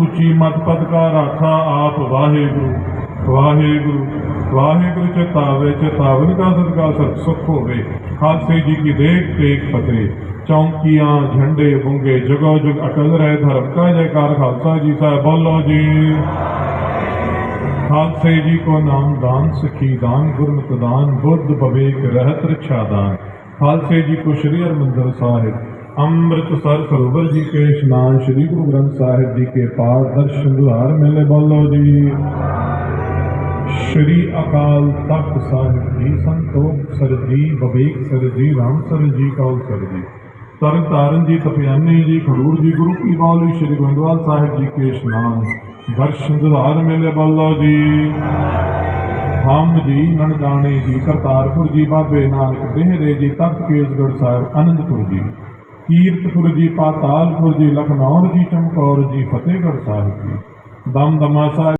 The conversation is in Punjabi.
ਉੱਚੀ ਮਤ ਪਦ ਕਾ ਰਾਖਾ ਆਪ ਵਾਹਿਗੁਰੂ ਵਾਹਿਗੁਰੂ ਵਾਹਿਗੁਰੂ ਚਿਤਾਵੇ, ਚਿਤਾਵਨ ਕਾ ਸਦਕਾ ਸਤ ਸੁਖ ਹੋਵੇ। ਖਾਲਸੇ ਜੀ ਕੀ ਦੇਖ ਤੇਗ ਫਤਿਹ ਚੌਂਕੀਆਂ, ਝੰਡੇ ਬੁੰਗੇ ਜਗੋ ਜਗ ਅਟਲ ਰਹੇ ਧਰਮ ਕਾ ਜੈਕਾਰ ਖਾਲਸਾ ਜੀ ਸਾਹਿਬ, ਬੋਲੋ ਜੀ। ਖਾਲਸੇ ਜੀ ਕੋ ਨਾਮ ਦਾਨ, ਸਖੀ ਦਾਨ ਗੁਰਮਤਿ ਦਾਨ, ਬੁੱਧ ਬਵੇਕ ਰਹਿਤ ਰਛਾ ਦਾਨ। ਖਾਲਸੇ ਜੀ ਕੋ ਸ਼੍ਰੀ ਹਰਿਮੰਦਰ ਸਾਹਿਬ ਅੰਮ੍ਰਿਤਸਰ ਸਰੋਵਰ ਜੀ ਕੇ ਇਸ਼ਨਾਨ ਸ਼੍ਰੀ ਗੁਰੂ ਗ੍ਰੰਥ ਸਾਹਿਬ ਜੀ ਕੇ ਪਾਠ ਦਰਸ਼ਨ ਦੁਆਰ ਮੇਲੇ ਬੋਲੋ ਜੀ। ਸ਼੍ਰੀ ਅਕਾਲ ਤਖਤ ਸਾਹਿਬ ਜੀ, ਸੰਤੋਖ sir ji Bivek sir ji, Ram sir ji, Kaul sir ji. Tarn Taran ਜੀ, ਤਪਿਆਨੀ ਜੀ, ਖਡੂਰ ਜੀ, ਗੁਰੂ ਕੀ ਬਾਲੀ ਸ਼੍ਰੀ ਗੋਇੰਦਵਾਲ ਸਾਹਿਬ ਜੀ ਕੇ ਇਸ਼ਨਾਨ ਦਰਸ਼ਨ ਦੁਆਰ ਮੇਲੇ ਬੋਲੋ ਜੀ। ਹਮ ਜੀ ਨਨਕਾਣੇ ਜੀ, ਕਰਤਾਰਪੁਰ ਜੀ, ਬਾਬੇ ਨਾਨਕ ਦੇਹਰੇ ਜੀ, ਤਖਤ ਕੇਸਗੜ੍ਹ ਸਾਹਿਬ, ਅਨੰਦਪੁਰ ਜੀ। ਕੀਰਤਪੁਰ ਜੀ ਪਾਤਾਲਪੁਰ ਜੀ ਲਖਨੌਰ ਜੀ ਚਮਕੌਰ ਜੀ ਫਤਿਹਗੜ੍ਹ ਸਾਹਿਬ ਜੀ। ਦਮਦਮਾ ਸਾਹਿਬ